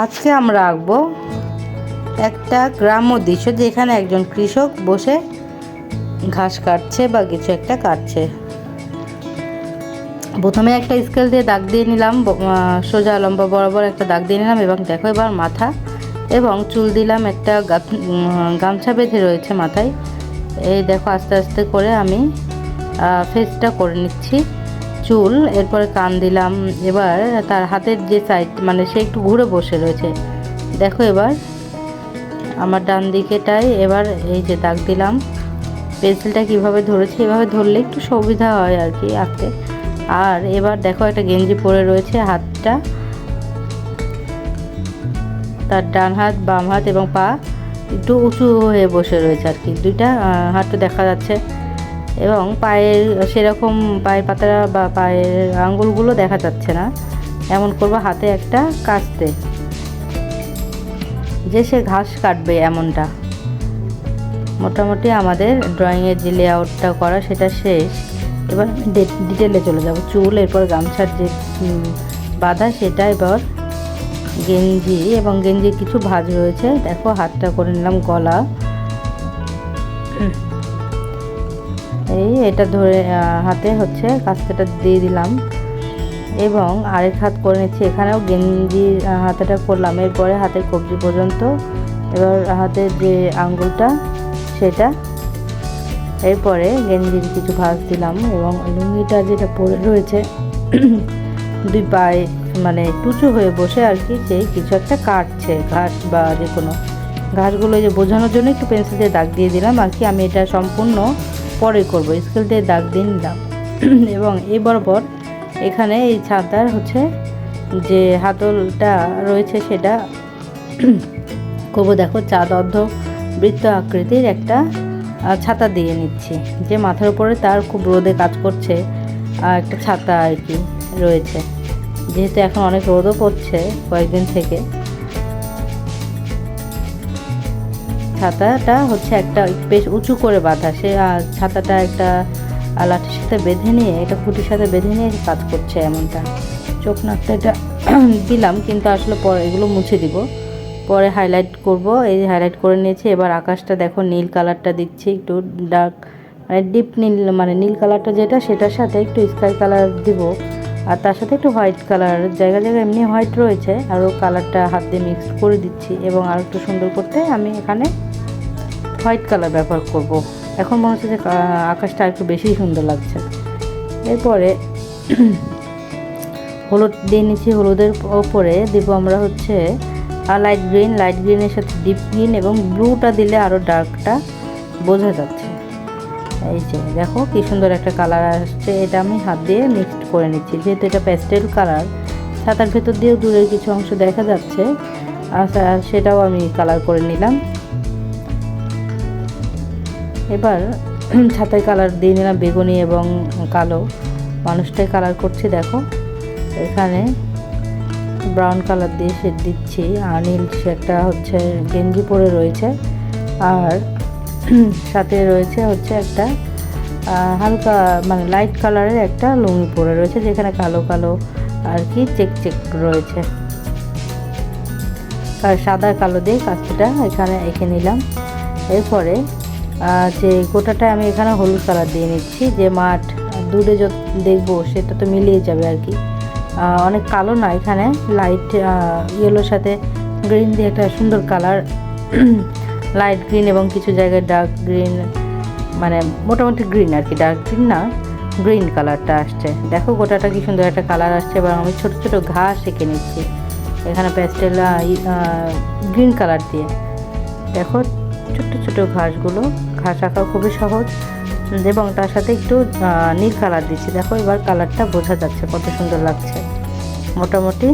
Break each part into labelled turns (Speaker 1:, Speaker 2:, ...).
Speaker 1: আজকে আমরা আঁকবো একটা গ্রাম্য দৃশ্য যেখানে একজন কৃষক বসে ঘাস কাটছে বা কিছু একটা কাটছে। প্রথমে একটা স্কেল দিয়ে দাগ দিয়ে নিলাম সোজা লম্বা বরাবর একটা দাগ দিয়ে নিলাম এবং দেখো এবার মাথা এবং চুল দিলাম একটা গামছা বেঁধে রয়েছে মাথায়। এই দেখো আস্তে আস্তে করে আমি ফেসটা করে নিচ্ছি। চুল, এরপরে কান দিলাম। এবার তার হাতের যে সাইড মানে সে একটু ঘুরে বসে রয়েছে। দেখো এবার, আমার ডান দিকেটাই এবার এই যে দাগ দিলাম। পেন্সিলটা কীভাবে ধরেছে, এভাবে ধরলে একটু সুবিধা হয় আর কি আঁকতে। আর এবার দেখো একটা গেঞ্জি পরে রয়েছে হাতটা। তার ডান হাত, বাম হাত এবং পা একটু উঁচু হয়ে বসে রয়েছে আর কি। দুইটা হাতটা দেখা যাচ্ছে। এবং পায়ের সেরকম পায়ের পাতা বা পায়ের আঙ্গুলগুলো দেখা যাচ্ছে না। এমন করব হাতে একটা কাস্তে। যে সে ঘাস কাটবে এমনটা। মোটামুটি আমাদের ড্রয়িংয়ের যে লেআউটটা করা সেটা শেষ। এবার ডিটেলে চলে যাব। চুল, এরপর গামছার যে বাঁধা সেটা এবার গেঞ্জি এবং গেঞ্জির কিছু ভাঁজ রয়েছে। দেখো হাতটা করে নিলাম গলা। এই এটা ধরে হাতে হচ্ছে কাস্তেটা দিয়ে দিলাম। এবং আরেক হাত করে নিচ্ছি। এখানেও গেঞ্জির আহ, হাতেটা করলাম। এরপরে হাতের কবজি পর্যন্ত। এবার হাতের যে আঙ্গুলটা সেটা। এরপরে গেঞ্জির কিছু ভাঁজ দিলাম এবং লুঙ্গিটা যেটা পরে রয়েছে দুই পায়ে মানে টুচু হয়ে বসে আর কি সেই কিছু একটা কাটছে। ঘাস বা যে কোনো। ঘাসগুলো যে বোঝানোর জন্য একটু পেন্সিল দিয়ে দাগ দিয়ে দিলাম। আর কি আমি এটা সম্পূর্ণ পরে করব। স্কেল দিয়ে দাগ দিয়ে নিলাম এবং এই বরাবর এখানে এই ছাতার হচ্ছে যে হাতলটা রয়েছে সেটা করব দেখো, চাঁদ অর্ধ বৃত্ত আকৃতির একটা ছাতা দিয়ে নিচ্ছি। যে মাথার উপরে তার খুব রোদে কাজ করছে আর একটা ছাতা আর কি রয়েছে। যেহেতু এখন অনেক রোদও পড়ছে কয়েকদিন থেকে। ছাতাটা হচ্ছে একটা বেশ উঁচু করে বাঁধা। সে ছাতাটা একটা লাঠির সাথে বেঁধে নিয়ে এটা খুঁটির সাথে বেঁধে নিয়ে কাজ করছে এমনটা। চোখ নাকটা এটা দিলাম, কিন্তু আসলে পরে এগুলো মুছে দিব। পরে হাইলাইট করব। এই হাইলাইট করে নিয়েছি, এবার আকাশটা দেখো, নীল কালারটা দিচ্ছি, একটু ডার্ক মানে ডিপ নীল মানে নীল কালারটা যেটা, সেটার সাথে একটু স্কাই কালার দিব। আর তার সাথে একটু হোয়াইট কালার জায়গা জায়গায় এমনি হোয়াইট রয়েছে আরও কালারটা হাত দিয়ে মিক্স করে দিচ্ছি। এবং আর একটু সুন্দর করতে আমি এখানে হোয়াইট কালার ব্যবহার করব। এখন মনে হচ্ছে যে আকাশটা একটু বেশি সুন্দর লাগছে। এরপরে হলুদ দিয়ে নিচ্ছি হলুদের ওপরে দিব আমরা হচ্ছে লাইট গ্রিন লাইট গ্রিনের সাথে ডিপ গ্রিন এবং ব্লুটা দিলে আরও ডার্কটা বোঝা যাচ্ছে। এই যে, দেখো কি সুন্দর একটা কালার আসছে। এটা আমি হাত দিয়ে মিক্সড করে নিচ্ছি। যেহেতু এটা প্যাস্টেল কালার ছাতার ভেতর দিয়েও দূরের কিছু অংশ দেখা যাচ্ছে। আর সেটাও আমি কালার করে নিলাম। এবার ছাতায় কালার দিয়ে নিলাম বেগুনি এবং কালো। মানুষটাই কালার করছি, দেখো। এখানে ব্রাউন কালার দিয়ে সে দিচ্ছি। আর নীল সে একটা হচ্ছে গেঞ্জি পরে রয়েছে। আর সাথে রয়েছে হচ্ছে একটা হালকা মানে লাইট কালারের একটা লুঙ্গি পরে রয়েছে, যেখানে কালো কালো আর কি চেক চেক রয়েছে। আর সাদা কালো দিয়ে কাস্তিটা এখানে এঁকে নিলাম। এরপরে যে গোটাটা আমি এখানে হলুদ কালার দিয়ে নিচ্ছি, যে মাঠ দূরে যত দেখব সেটা তো মিলিয়ে যাবে আর কি। অনেক কালো না এখানে লাইট ইয়েলোর সাথে গ্রিন দিয়ে একটা সুন্দর কালার লাইট গ্রিন এবং কিছু জায়গায় ডার্ক গ্রিন মানে মোটামুটি গ্রিন আর কি ডার্ক গ্রিন না গ্রিন কালারটা আসছে। দেখো গোটাটা কি সুন্দর একটা কালার আসছে এবং আমি ছোট ছোট ঘাস এঁকে নিচ্ছি। এখানে প্যাস্টেল গ্রিন কালার দিয়ে। দেখো ছোট্ট ছোট ঘাসগুলো, ঘাস আঁকা খুবই সহজ। এবং তার সাথে একটু নীল কালার দিচ্ছি। দেখো, এবার কালারটা বোঝা যাচ্ছে কত সুন্দর লাগছে। মোটামুটি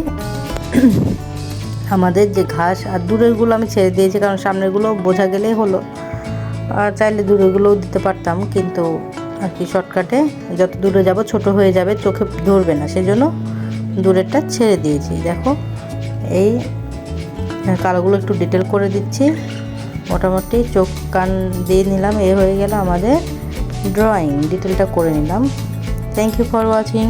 Speaker 1: আমাদের যে ঘাস, আর দূরেরগুলো আমি ছেড়ে দিয়েছি, কারণ সামনেরগুলো বোঝা গেলেই হলো। আর চাইলে দূরেরগুলোও দিতে পারতাম, কিন্তু আর কি শর্টকাটে যত দূরে যাব, ছোট হয়ে যাবে, চোখে ধরবে না। সেজন্য দূরেরটা ছেড়ে দিয়েছি। দেখো, এই কালোগুলো একটু ডিটেল করে দিচ্ছি। মোটামুটি চোখ কান দিয়ে নিলাম, এ হয়ে গেল আমাদের ড্রয়িং ডিটেলটা করে নিলাম। Thank you for watching